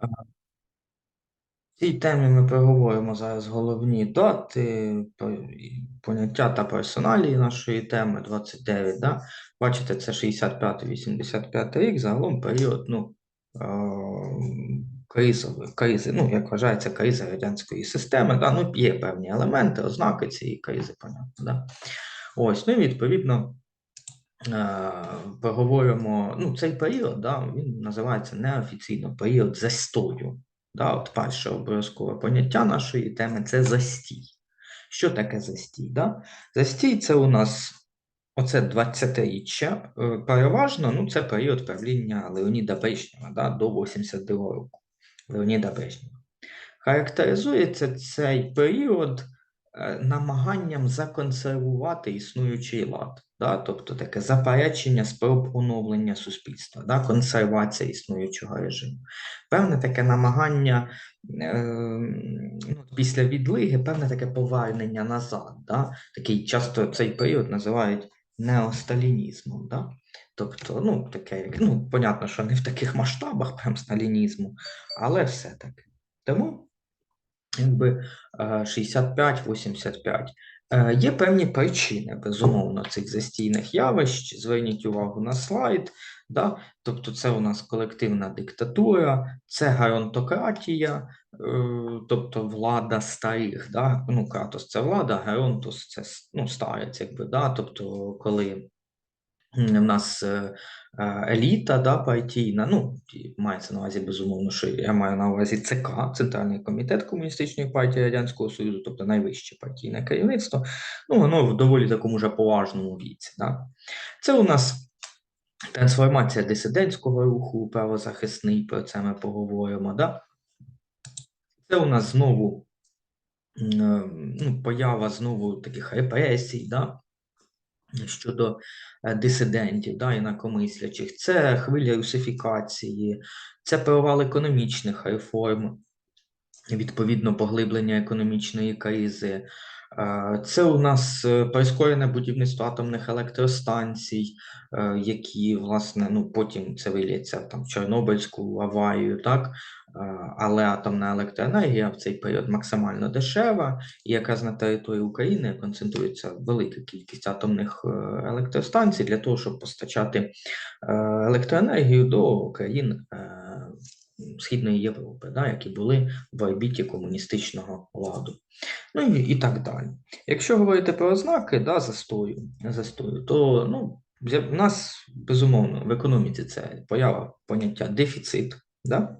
В цій темі ми проговоримо зараз головні дати, поняття та персоналії нашої теми 29. Да? Бачите, це 65-85 рік, загалом період ну, е, кризи, ну, як вважається, криза радянської системи. Да? Ну, є певні елементи, ознаки цієї кризи, понятно. Да? Ось, ну і відповідно. Е, ну, цей період, да, він називається неофіційно період застою. Да, от перше обов'язкове поняття нашої теми це застій. Що таке застій? Да? Застій це у нас оце 20-річчя. е, Переважно ну, це період правління Леоніда Брежнєва да, до 82 року. Леоніда Брежнєва. Характеризується цей період намаганням законсервувати існуючий лад, да? тобто таке заперечення спроб оновлення суспільства, да? консервація існуючого режиму. Певне таке намагання е, ну, після відлиги, певне таке повернення назад. Да? Такий часто цей період називають неосталінізмом. Да? Тобто, ну, таке, ну, понятно, що не в таких масштабах прям сталінізму, але все-таки. Тому якби е, 65-85. Е, Є певні причини, безумовно, цих застійних явищ. Зверніть увагу на слайд. Да? Тобто, це у нас колективна диктатура, це геронтократія, е, тобто влада старих. Да? Ну, Кратос це влада, геронтос це ну, старець, якби, да? тобто, коли в нас е, е, еліта да, партійна, ну, мається на увазі, безумовно, що я маю на увазі ЦК, Центральний комітет Комуністичної партії Радянського Союзу, тобто найвище партійне керівництво, ну, воно в доволі такому вже поважному віці. Да. Це у нас трансформація дисидентського руху правозахисний, про це ми поговоримо. Да. Це у нас знову е, ну, поява знову таких репресій, да, щодо е, дисидентів, да, інакомислячих, це хвиля русифікації, це провал економічних реформ, відповідно поглиблення економічної кризи. Е, Це у нас е, прискорене будівництво атомних електростанцій, які, власне, ну потім це виліться там в Чорнобильську аварію, так? Але атомна електроенергія в цей період максимально дешева, і якраз на території України концентрується велика кількість атомних е, електростанцій для того, щоб постачати е, електроенергію до країн е, Східної Європи, да, які були в орбіті комуністичного ладу. Ну і, і так далі. Якщо говорити про ознаки да, застою, застою, то ну, в нас безумовно в економіці це поява поняття дефіцит. Да?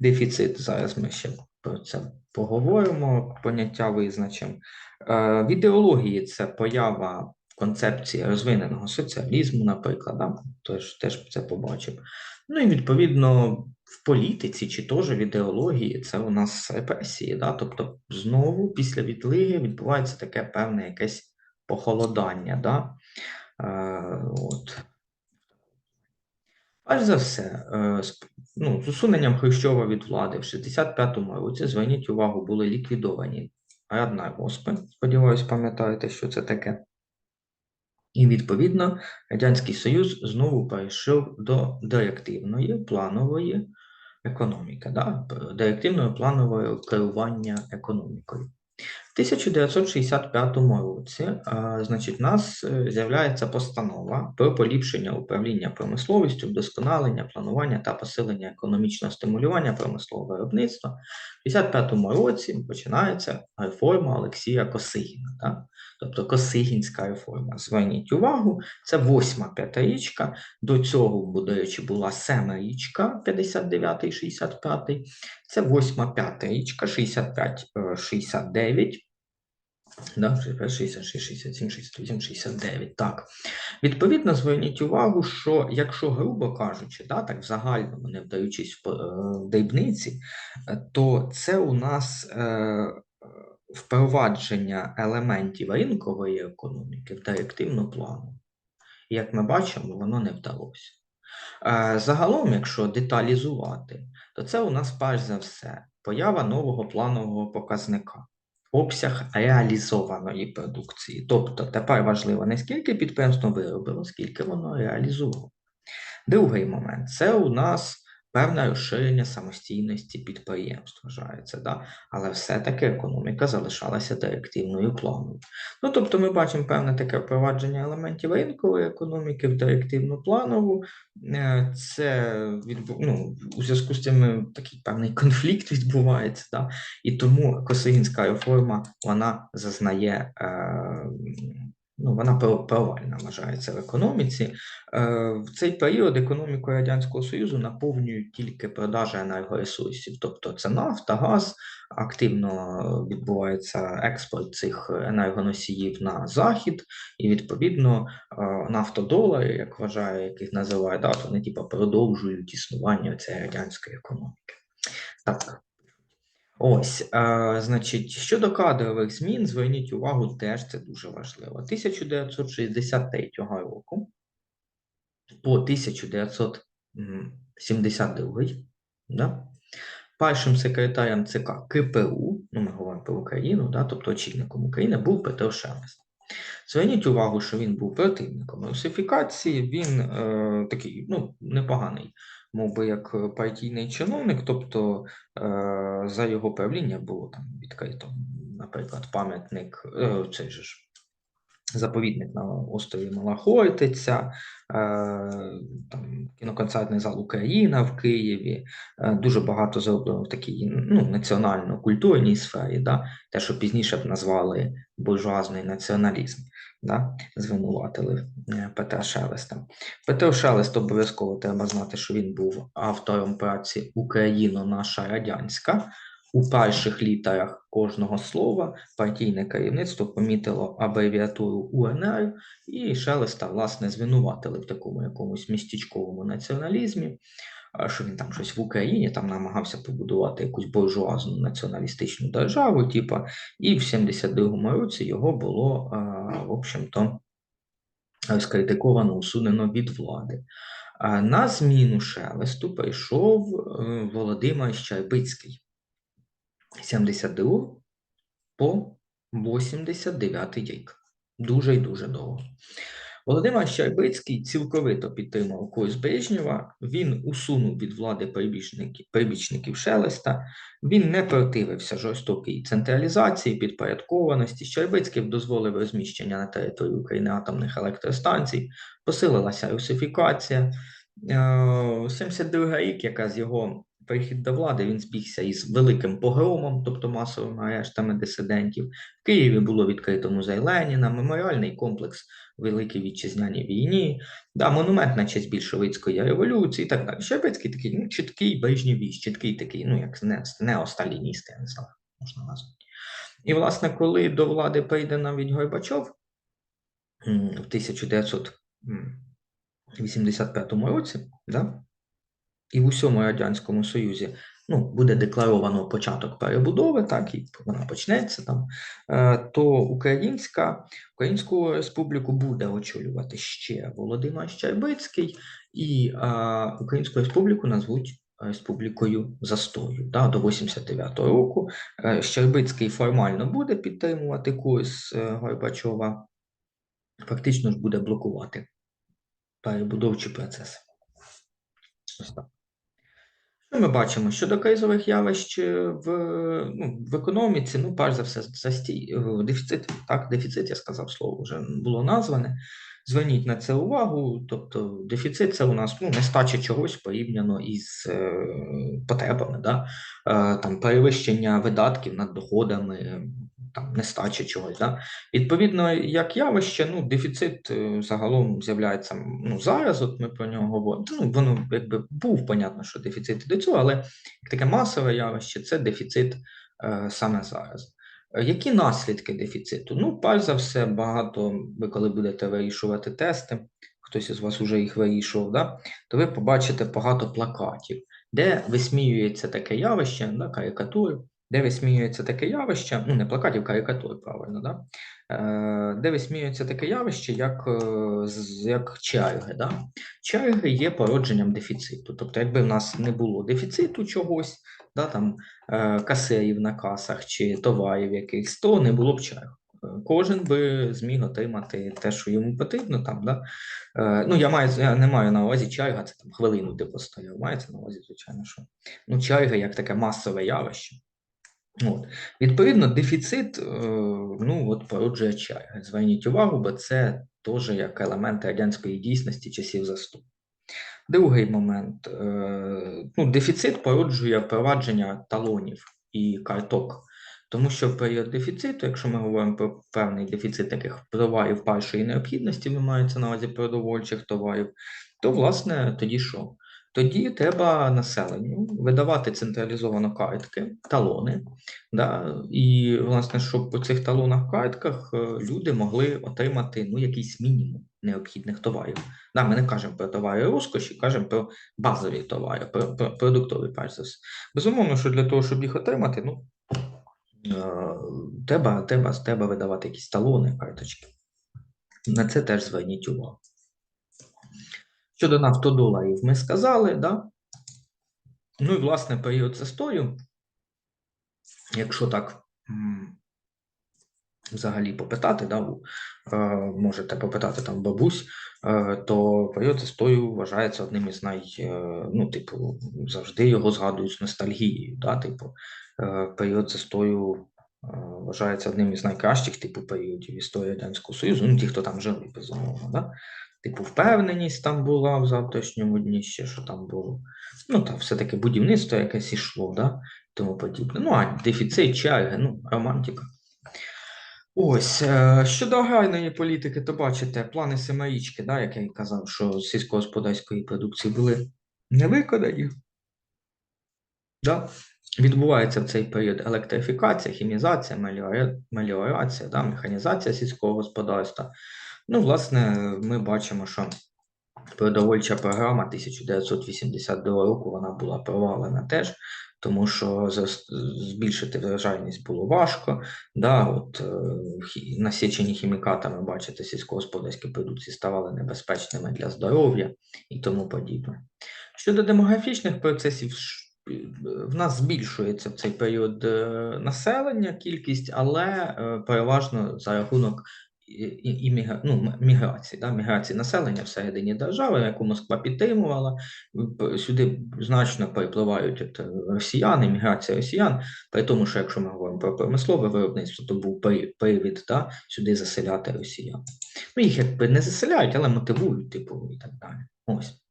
Дефіцит, зараз ми ще про це поговоримо, поняття визначимо. Е, в ідеології це поява концепції розвиненого соціалізму, наприклад, да? теж, теж це побачив. Ну і відповідно в політиці чи теж в ідеології це у нас репресії. Да? Тобто, знову після відлиги відбувається таке певне якесь похолодання. Да? Е, от. Перш за все, е, ну, з усуненням Хрущова від влади в 65-му році, зверніть увагу, були ліквідовані Радна Госпи, сподіваюсь, пам'ятаєте, що це таке. І відповідно Радянський Союз знову перейшов до директивної планової економіки, да? директивної планової керування економікою. В 1965 році, значить, у нас е, з'являється постанова про поліпшення управління промисловістю, вдосконалення, планування та посилення економічного стимулювання промислового виробництва. В 1965 році починається реформа Олексія Косигіна, да? тобто Косигінська реформа. Зверніть увагу, це восьма п'ятирічка. До цього, речі, була сема річка 59-65. Це восьма п'ята річка 65-69. Да, 66, 67, 68, 69. Так. Відповідно, зверніть увагу, що якщо, грубо кажучи, да, так в загальному, не вдаючись в, е, дрібниці, е, то це у нас е, впровадження елементів ринкової економіки в директивну плану. Як ми бачимо, воно не вдалося. Е, Загалом, якщо деталізувати, то це у нас перш за все поява нового планового показника, обсяг реалізованої продукції. Тобто тепер важливо не скільки підприємство виробило, скільки воно реалізувало. Другий момент це у нас певне розширення самостійності підприємств вважається, да? але все-таки економіка залишалася директивною планою. Ну, тобто ми бачимо певне таке впровадження елементів ринкової економіки в директивну планову. Е, Це відбу... ну, у зв'язку з цим е, такий певний конфлікт відбувається, да? і тому Косигінська реформа вона зазнає. Е, Ну, вона про- провальна вважається в економіці. Е, В цей період економіку Радянського Союзу наповнюють тільки продажі енергоресурсів, тобто це нафта, газ, активно відбувається експорт цих енергоносіїв на захід, і відповідно е, нафтодолари, як вважає, яких називають, да, то вони типу, продовжують існування цієї радянської економіки. Так. Ось, е, значить, щодо кадрових змін, зверніть увагу, теж це дуже важливо. 1963 року по 1972, да, першим секретарем ЦК КПУ, ну ми говоримо про Україну, да, тобто очільником України, був Петро Шелест. Зверніть увагу, що він був противником русифікації, він е, такий ну, непоганий, мов би, як е, партійний чиновник, тобто е, за його правління було там відкрито, наприклад, пам'ятник, е, цей же ж заповідник на острові Мала Хортиця, там, кіноконцертний зал Україна в Києві. Дуже багато зроблено в такій ну, національно-культурній сфері, да? те, що пізніше б назвали буржуазний націоналізм. Да? Звинуватили е, Петра Шелеста. Петро Шелест обов'язково треба знати, що він був автором праці Україно наша радянська. У перших літерах кожного слова партійне керівництво помітило абревіатуру УНР і Шелеста, власне, звинуватили в такому якомусь містечковому націоналізмі, що він там щось в Україні там намагався побудувати якусь буржуазну націоналістичну державу, типа, і в 72-му році його було, в общем-то, скритиковано, усунено від влади. На зміну Шелесту прийшов е, Володимир Щербицький. 72 по 89 рік. Дуже і дуже довго. Володимир Щербицький цілковито підтримав курс Брежнєва, він усунув від влади прибічників, прибічників Шелеста, він не противився жорстокій централізації, підпорядкованості. Щербицький дозволив розміщення на території України атомних електростанцій, посилилася русифікація. Е, 72 рік, якраз його прихід до влади, він збігся із великим погромом, тобто масовими арештами дисидентів. В Києві було відкрито музей Леніна, меморіальний комплекс Великій Вітчизняній війні, да, монумент на честь більшовицької революції і так далі. Щербицький такий ну, чіткий брежнєвіст, чіткий такий, ну як не, неосталініст, я не знаю, можна назвати. І, власне, коли до влади прийде навіть Горбачов в 1985 році, да, і в усьому Радянському Союзі ну, буде декларовано початок перебудови, так, і вона почнеться там, е, то Українська, Українську Республіку буде очолювати ще Володимир Щербицький, і е, Українську Республіку назвуть Республікою Застою. Да, до 89-го року Е, Щербицький формально буде підтримувати курс Горбачова, фактично ж буде блокувати перебудовчі процеси. Ось так. Що ми бачимо? Щодо кризових явищ в, ну, в економіці, ну, перш за все, застій, е, дефіцит, так, дефіцит, я сказав слово, вже було назване. Зверніть на це увагу. Тобто, дефіцит це у нас ну, нестача чогось порівняно із е, потребами, да? е, там, перевищення видатків над доходами, там, нестача чогось. Да? Відповідно, як явище, ну, дефіцит е, загалом з'являється ну, зараз, от ми про нього говоримо. Ну, воно якби був, понятно, що дефіцит і до цього, але таке масове явище це дефіцит е, саме зараз. Е, Які наслідки дефіциту? Ну, перш за все, багато, ви коли будете вирішувати тести, хтось із вас вже їх вирішував, да? то ви побачите багато плакатів, де висміюється таке явище, да, карикатури, де висміюється таке явище, ну не плакатів, карикатур, правильно, да? е, де висміюється таке явище, як, е, як черги. Да? Черги є породженням дефіциту. Тобто, якби в нас не було дефіциту чогось, да, там, е, касирів на касах чи товарів якихось, то не було б. Е, Кожен би зміг отримати те, що йому потрібно там, да? Ну, я маю, я не маю на увазі чайга, це там хвилину ти постояв. Мається на увазі, звичайно, що. Ну, чайга як таке масове явище. От. Відповідно, дефіцит, е, ну, от породжує чайга. Зверніть увагу, бо це теж як елемент радянської дійсності часів заступу. Другий момент. е, Ну, дефіцит породжує впровадження талонів і карток. Тому що в період дефіциту, якщо ми говоримо про певний дефіцит таких товарів першої необхідності, ви маєте на увазі продовольчих товарів, то власне тоді що? Тоді треба населенню видавати централізовано картки, талони, да, і власне, щоб по цих талонах картках е, люди могли отримати ну, якийсь мінімум необхідних товарів. Да, ми не кажемо про товари розкоші, кажемо про базові товари, про, про продуктові все. Безумовно, що для того, щоб їх отримати, ну, е, треба, треба, треба видавати якісь талони, карточки. На це теж зверніть увагу. Щодо нафтодоларів ми сказали, да? Ну і власне період застою, якщо так взагалі попитати, да, е, можете попитати там бабусь, е, то період застою вважається одним із най, е, ну, типу, завжди його згадують з ностальгією. Да, типу, період застою вважається одним із найкращих типу періодів історії Радянського Союзу, ну ті, хто там жили, безумовно. Да? Типу, впевненість там була в завтрашньому дні ще, що там було. Ну, там все-таки будівництво якесь ішло, да? тому подібне. Ну, а дефіцит, черги, ну, романтика. Ось, е, щодо аграрної політики, то бачите, плани семирічки, да, як я казав, що сільськогосподарської продукції були не виконані. Да? Відбувається в цей період електрифікація, хімізація, меліора- меліорація, да, механізація сільського господарства. Ну, власне, ми бачимо, що продовольча програма 1982 року вона була провалена теж, тому що збільшити врожайність було важко. Да, от, е, насичені хімікатами, бачите, сільськогосподарські продукції ставали небезпечними для здоров'я і тому подібне. Щодо демографічних процесів, в нас збільшується в цей період е, населення, кількість, але е, переважно за рахунок і, і, і ну, міграції, да, міграції населення всередині держави, яку Москва підтримувала. Сюди значно перепливають е, росіяни, міграція росіян, при тому, що якщо ми говоримо про промислове виробництво, то був привід да, сюди заселяти росіян. Ну, їх якби не заселяють, але мотивують, типу, і так далі. Ось.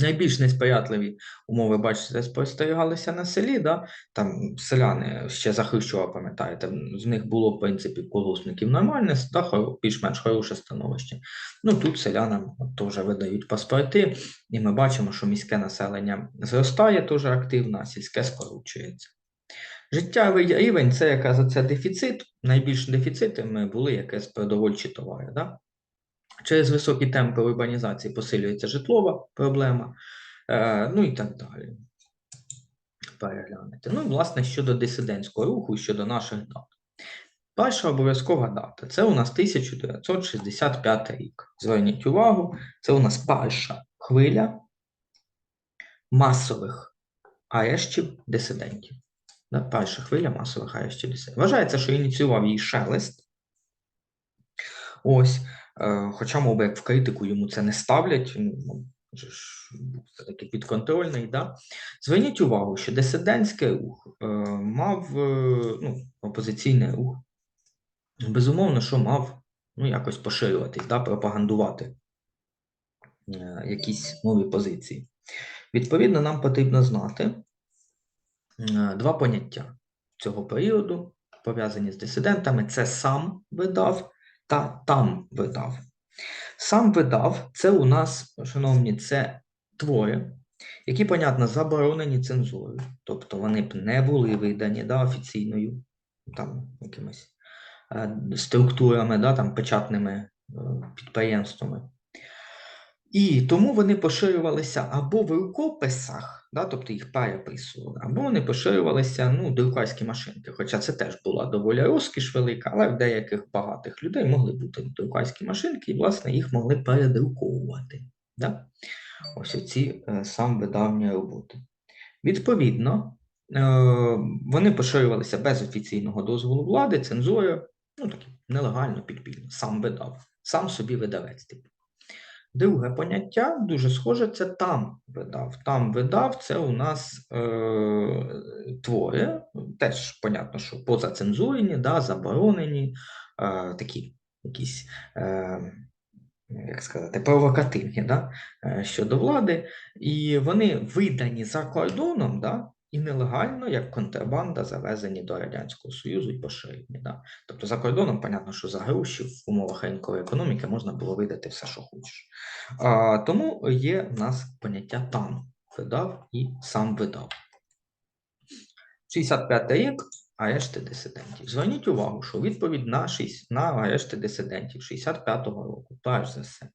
Найбільш несприятливі умови, бачите, спостерігалися на селі, да? там селяни ще за Хрущова, пам'ятаєте, з них було, в принципі, в колгоспників нормальне, да, більш-менш хороше становище. Ну тут селянам теж видають паспорти, і ми бачимо, що міське населення зростає дуже активно, а сільське скорочується. Життєвий рівень це якраз оце дефіцит. Найбільш дефіцитами були якраз продовольчі товари. Да? Через високі темпи урбанізації посилюється житлова проблема, е, ну і так далі. Переглянути. Ну, і, власне, щодо дисидентського руху, щодо наших дат. Перша обов'язкова дата це у нас 1965 рік. Зверніть увагу, це у нас перша хвиля масових арештів дисидентів. Перша хвиля масових арештів дисидентів. Вважається, що ініціював її шелест. Ось. Е, Хоча, мов як в критику йому це не ставлять, був все-таки підконтрольний. Да? Зверніть увагу, що дисидентський рух е, мав е, ну, опозиційний рух, безумовно, що мав ну, якось поширюватись, да, пропагандувати якісь нові позиції. Відповідно, нам потрібно знати два поняття цього періоду, пов'язані з дисидентами: це сам видав та там видав. Сам видав це у нас, шановні, це твори, які, понятно, заборонені цензурою, тобто вони б не були видані да, офіційною там, якимись е, структурами, да, там, печатними е, підприємствами. І тому вони поширювалися або в рукописах, да, тобто їх переписували, або вони поширювалися ну, друкарські машинки. Хоча це теж була доволі розкіш велика, але в деяких багатих людей могли бути друкарські машинки, і, власне, їх могли передруковувати. Да? Ось оці е, сам видавні роботи. Відповідно, е, вони поширювалися без офіційного дозволу влади, цензури, Ну, таке нелегально, підпільно, сам видав, сам собі видавець. Типу. Друге поняття дуже схоже, це там видав. Там видав це у нас е, твори, теж понятно, що позацензурені, да, заборонені, е, такі якісь, е, як сказати, провокативні да, е, щодо влади, і вони видані за кордоном, да, і нелегально, як контрабанда, завезені до Радянського Союзу і поширені. Да. Тобто за кордоном, понятно, що за гроші в умовах ринкової економіки можна було видати все, що хочеш. А, Тому є в нас поняття там видав і сам видав. 65 рік арешти дисидентів. Зверніть увагу, що відповідь на 6, на арешти дисидентів 65-го року, перш за все,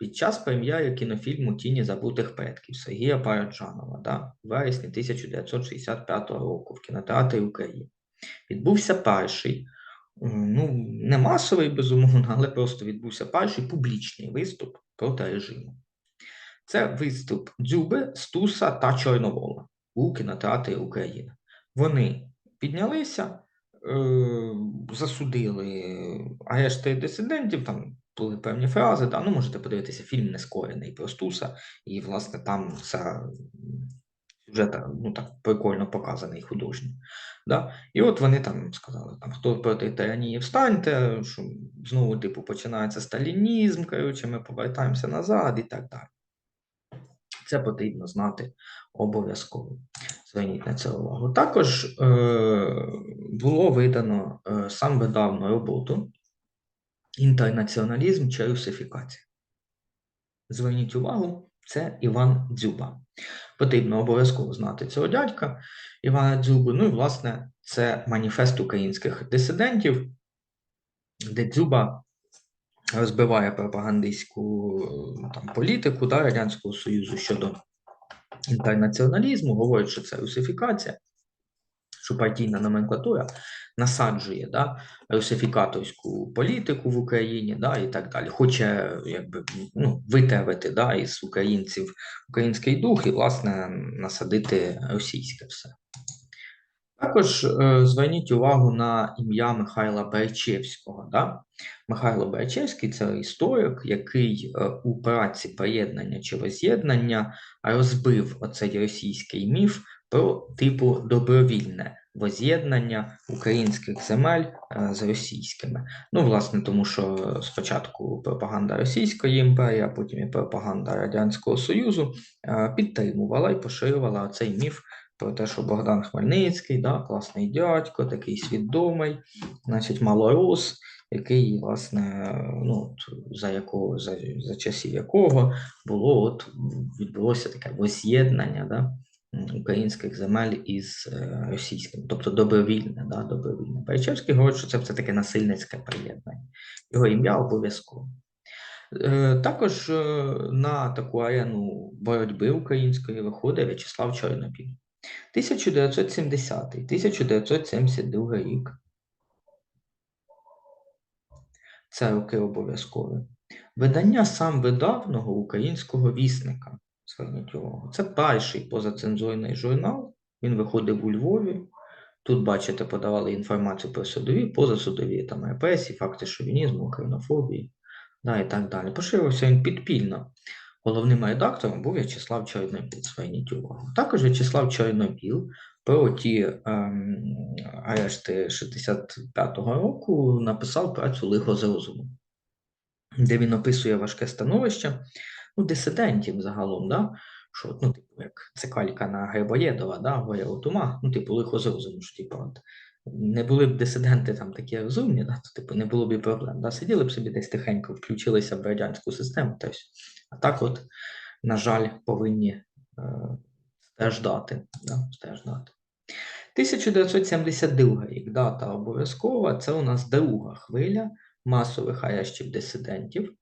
під час прем'єри кінофільму Тіні забутих предків Сергія Параджанова да, в вересні 1965 року в кінотеатрі України відбувся перший, ну, не масовий, безумовно, але просто відбувся перший публічний виступ проти режиму. Це виступ Дзюби, Стуса та Чорновола у кінотеатрі України. Вони піднялися, е, засудили арешти дисидентів, там були певні фрази. Да? Ну, можете подивитися фільм Нескорений про Стуса, і, власне, там ця сюжет ну, так прикольно показаний художньо. Да? І от вони там сказали, там, хто проти тиранії встаньте, що знову типу починається сталінізм, коротше, ми повертаємося назад і так далі. Це потрібно знати обов'язково. Зверніть на це увагу. Також е, було видано е, сам видавну роботу Інтернаціоналізм чи русифікація. Зверніть увагу, це Іван Дзюба. Потрібно обов'язково знати цього дядька Івана Дзюбу. Ну і, власне, це маніфест українських дисидентів, де Дзюба розбиває пропагандистську е, там, політику да, Радянського Союзу щодо інтернаціоналізму, говорить, що це русифікація, що партійна номенклатура насаджує да, русифікаторську політику в Україні да, і так далі. Хоче якби, ну, витравити да, із українців український дух і, власне, насадити російське все. Також е, зверніть увагу на ім'я Михайла Байчевського. Да? Михайло Байчевський це історик, який е, у праці приєднання чи воз'єднання розбив оцей російський міф про типу добровільне воз'єднання українських земель е, з російськими. Ну, власне, тому що спочатку пропаганда Російської імперії, а потім і пропаганда Радянського Союзу е, підтримувала і поширювала цей міф про те, що Богдан Хмельницький, да, класний дядько, такий свідомий, значить, малорос, який, власне, ну, за якого, за, за часів якого було от відбулося таке воз'єднання да, українських земель із е, російським, тобто добровільне, да, добровільне. Пайчевський говорить, що це все таке насильницьке приєднання. Його ім'я обов'язково. Е, також е, на таку арену боротьби української виходить В'ячеслав Чорнопіль. 1970-1972 рік. Це роки обов'язкові. Видання сам видавного українського вісника. Зверніть увагу. Це перший позацензурний журнал. Він виходив у Львові. Тут, бачите, подавали інформацію про судові, позасудові там репресії, факти шовінізму, українофобії да, і так далі. Поширився він підпільно. Головним редактором був В'ячеслав Чорнобіл, зверніть увагу. Також В'ячеслав Чорнобіл про ті ем, арешти 65-го року написав працю Лихо з розуму, де він описує важке становище ну, дисидентів загалом, да? що, ну, типу, як це калька на Грибоєдова, да? Горя Отума, ну, типу, лихо з що типу, от, не були б дисиденти там такі розумні, да? то типу, не було б і проблем. Да? Сиділи б собі десь тихенько, включилися в радянську систему. Тобто, а так, от, на жаль, повинні е, страждати. Да? страждати. 1972 рік дата обов'язкова. Це у нас друга хвиля масових арештів дисидентів,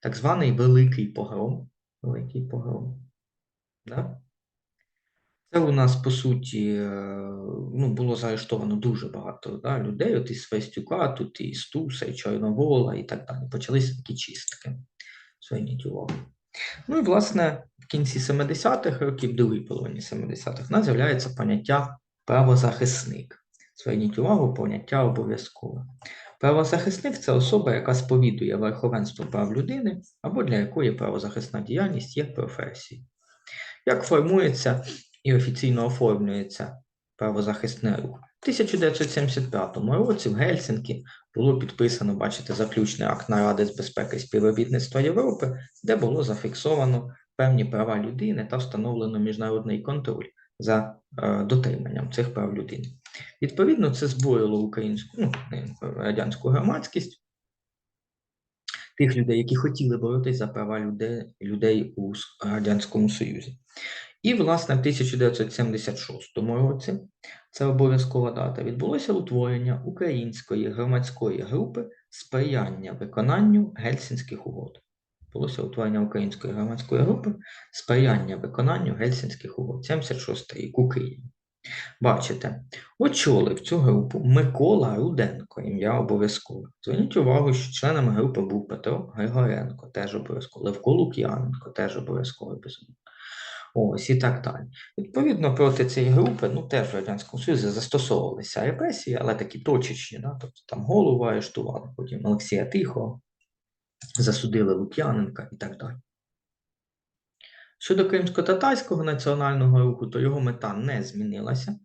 так званий Великий погром. Великий погром. Да? Це у нас, по суті, е, ну, було заарештовано дуже багато да, людей. От із Свистюка, тут і Стуса, і Чорновола, і так далі. Почалися такі чистки. Зверніть увагу. Ну і, власне, в кінці 70-х років, другій половині 70-х, у нас з'являється поняття правозахисник. Зверніть увагу, поняття обов'язкове. Правозахисник це особа, яка сповідує верховенство прав людини або для якої правозахисна діяльність є професією. Як формується і офіційно оформлюється правозахисний рух? В 1975 році в Гельсінкі було підписано, бачите, заключний акт наради з безпеки і співробітництва Європи, де було зафіксовано певні права людини та встановлено міжнародний контроль за е, дотриманням цих прав людини. Відповідно, це збурило українську ну, радянську громадськість, тих людей, які хотіли боротися за права людей, людей у Радянському Союзі. І, власне, в 1976 році, це обов'язкова дата, відбулося утворення української громадської групи сприяння виконанню Гельсінських угод. Відбулося утворення української громадської групи сприяння виконанню Гельсінських угод. 76 рік у Києві. Бачите, очолив цю групу Микола Руденко, ім'я обов'язкове. Зверніть увагу, що членами групи був Петро Григоренко, теж обов'язково, Левко Лук'яненко, теж обов'язково безумовно. Ось і так далі. Відповідно, проти цієї групи, ну теж в Радянському Союзі застосовувалися репресії, але такі точечні, да? тобто там голову арештували, потім Олексія Тихого, засудили Лук'яненка і так далі. Щодо кримсько-татарського національного руху, то його мета не змінилася.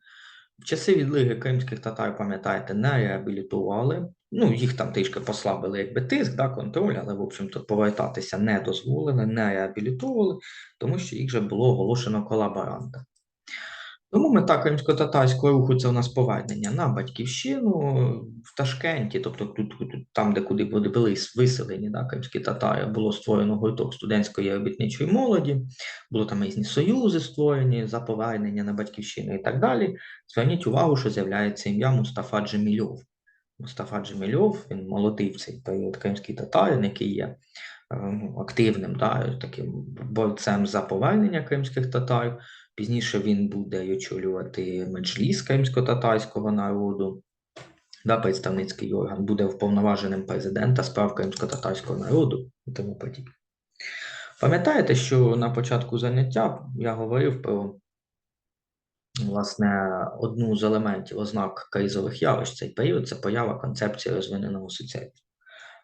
В часи відлиги кримських татар, пам'ятаєте, не реабілітували. Ну, їх там трішки послабили якби тиск, да, контроль, але, в общем-то, повертатися не дозволили, не реабілітовували, тому що їх вже було оголошено колаборанта. Тому мета кримсько-татарського руху це у нас повернення на батьківщину в Ташкенті, тобто тут, тут там, де куди були були виселені да, кримські татари, було створено гурток студентської робітничої молоді, було там різні союзи створені за повернення на батьківщину і так далі. Зверніть увагу, що з'являється ім'я Мустафа Джемільов. Мустафа Джемільов, він молодий в цей період кримський татарин, який є е, ну, активним да, таким борцем за повернення кримських татар. Пізніше він буде очолювати меджліс кримсько-татарського народу, да, представницький орган, буде вповноваженим президента справ кримсько-татарського народу і тому подібне. Пам'ятаєте, що на початку заняття я говорив про власне одну з елементів ознак кризових явищ цей період це поява концепції розвиненого соціалізму.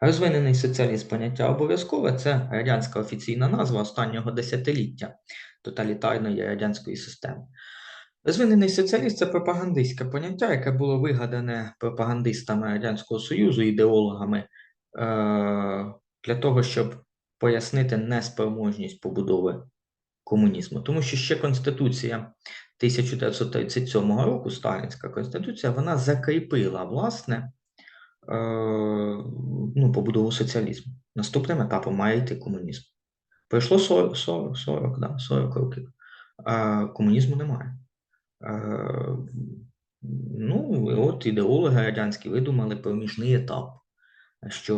Розвинений соціалізм поняття обов'язкове це радянська офіційна назва останнього десятиліття тоталітарної радянської системи. Розвинений соціаліст це пропагандистське поняття, яке було вигадане пропагандистами Радянського Союзу, ідеологами е, для того, щоб пояснити неспроможність побудови комунізму. Тому що ще Конституція 1937 року, Сталінська Конституція, вона закріпила власне ну, побудову соціалізму. Наступним етапом має йти комунізм. Пройшло 40, 40, 40, да, 40 років, а комунізму немає. Е, Ну, от ідеологи радянські видумали проміжний етап, що,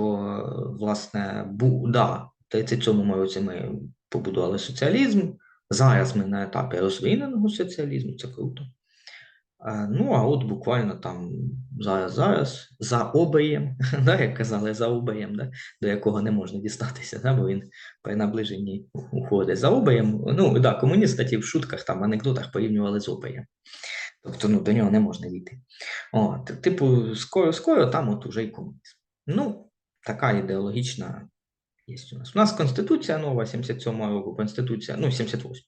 власне, бу, да, в 37-му році ми побудували соціалізм, зараз ми на етапі розвиненого соціалізму, це круто. Ну, а от буквально там зараз, зараз, за обаєм, да, як казали, за обаєм, да, до якого не можна дістатися, да, бо він при наближенні уходить за обаєм. Ну, да, комуністи ті в шутках, там, анекдотах порівнювали з обаєм. Тобто ну, до нього не можна дійти. О, т- типу, скоро, скоро там от уже й комунізм. Ну, така ідеологічна є у нас. У нас Конституція нова 77-го року, Конституція, ну, 78.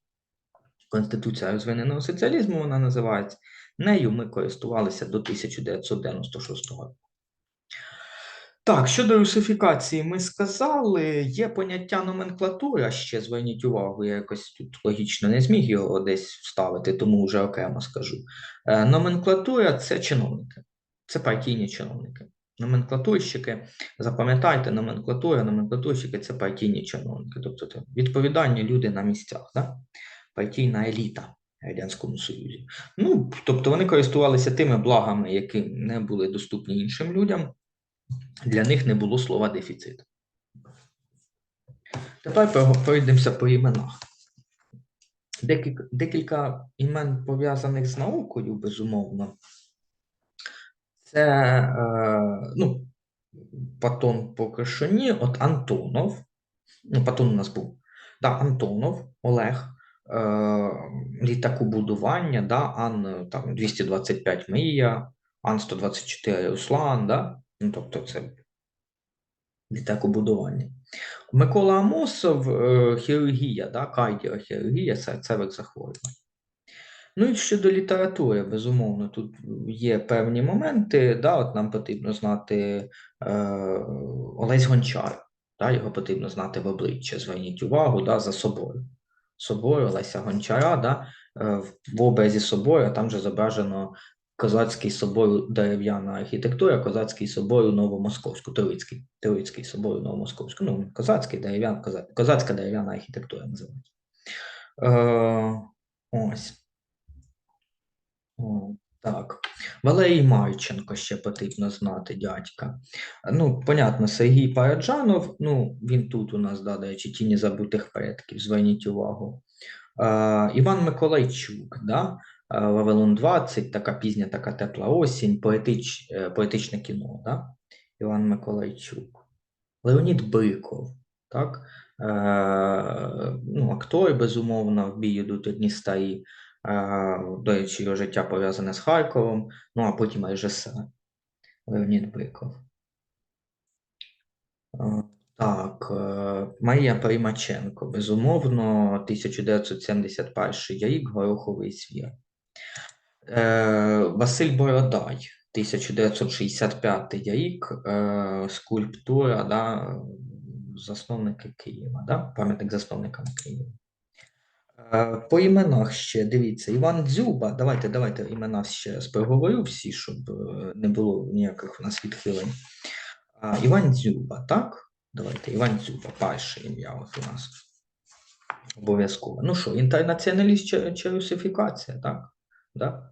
Конституція розвиненого соціалізму, вона називається. Нею ми користувалися до 1996 року. Так, щодо русифікації, ми сказали, є поняття номенклатура ще, зверніть увагу, я якось тут логічно не зміг його десь вставити, тому вже окремо скажу. Е, номенклатура це чиновники, це партійні чиновники. Номенклатурщики, запам'ятайте, номенклатура, номенклатурщики це партійні чиновники, тобто це відповідальні люди на місцях, да? партійна еліта Радянському Союзі. Ну, тобто вони користувалися тими благами, які не були доступні іншим людям. Для них не було слова дефіцит. Тепер пройдемося по іменах. Декілька, імен пов'язаних з наукою, безумовно. Це, е, ну, Патон поки що. От Антонов. Ну, Патон у нас був. Да, Антонов, Олег, літакобудування, да, Ан там 225 Мрія, Ан 124 Руслан, да, Ну, тобто це літакобудування. Микола Амосов, е, хірургія, да, кардіохірургія, серцевих захворювань. Ну і щодо літератури, безумовно, тут є певні моменти. Да, от нам потрібно знати е, Олесь Гончар, да, його потрібно знати в обличчя. Зверніть увагу да, за собою. Собою Леся Гончара, да, е, в- образі собою там же зображено Козацький собор дерев'яна архітектура, Козацький собор у Новомосковську, Троїцький собор у Новомосковську. Ну, Козацький дерев'яна, коза, Козацька дерев'яна архітектура називається. Е, ось. Так. Валерій Марченко ще потрібно знати, дядька. Ну, понятно, Сергій Параджанов, ну, він тут у нас, да, до речі, тіні забутих предків, зверніть увагу. Е, Іван Миколайчук, да? Вавилон 20, така пізня, така тепла осінь, поетич, е, поетичне кіно, да? Іван Миколайчук. Леонід Биков, так? Е, ну, актор, безумовно, в бій йдуть одні старі. Е, До речі, його життя пов'язане з Харковом, ну а потім режисер Леонід Биков. Е, Так, е, Марія Примаченко, безумовно, 1971 рік, Гороховий свір. Василь Бородай, 1965 рік, скульптура, да, засновники Києва, да, пам'ятник засновникам Києва. По іменах ще дивіться, Іван Дзюба. Давайте, давайте імена ще раз проговорю всі, щоб е, не було ніяких у нас відхилень. Іван Дзюба, так? Давайте, Іван Дзюба, перше ім'я от у нас. Обов'язково. Ну що, інтернаціоналіст чи, чи русифікація, так? Да?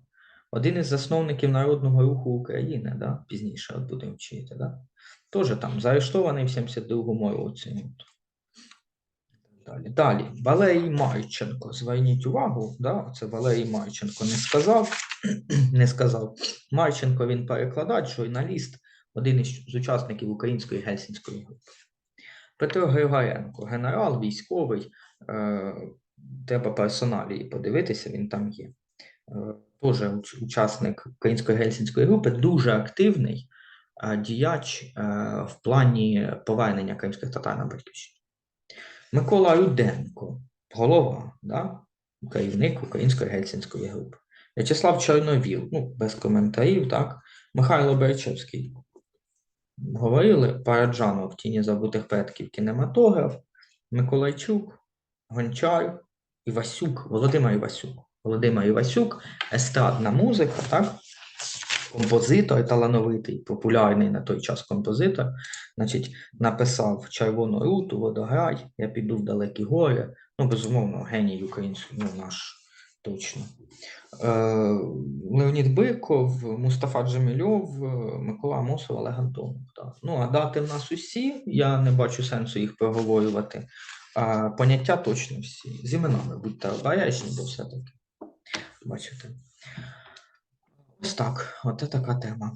Один із засновників Народного руху України, да? пізніше от будемо вчити, да? Теж там заарештований в 72-му році. Далі. Далі. Валерій Марченко. Зверніть увагу, да? це Валерій Марченко не сказав. не сказав. Марченко він перекладач, журналіст, один із учасників української гельсінської групи. Петро Григоренко, генерал, військовий. Е, треба персоналії подивитися, він там є. Е, Теж учасник української гельсінської групи, дуже активний е, діяч е, в плані повернення кримських татар на батьківщину. Микола Руденко, голова, да? керівник Української гельсінської групи. В'ячеслав Чорновіл, ну, без коментарів, так. Михайло Берчевський. Говорили, Параджанов в тіні забутих предків кінематограф, Миколайчук, Гончар, Івасюк, Володимир Івасюк. Володимир Івасюк, естрадна музика, так? Композитор талановитий, популярний на той час композитор. Значить, написав Червону руту, водограй, я піду в далекі гори. Ну, безумовно, геній український, ну наш точно. Е, Леонід Биков, Мустафа Джемільов, е, Микола Амосов, Олег Антонов. Так. Ну, а дати в нас усі, я не бачу сенсу їх проговорювати. А поняття точно всі. З іменами будьте обережні, бо все-таки. Бачите. Ось так, от така тема.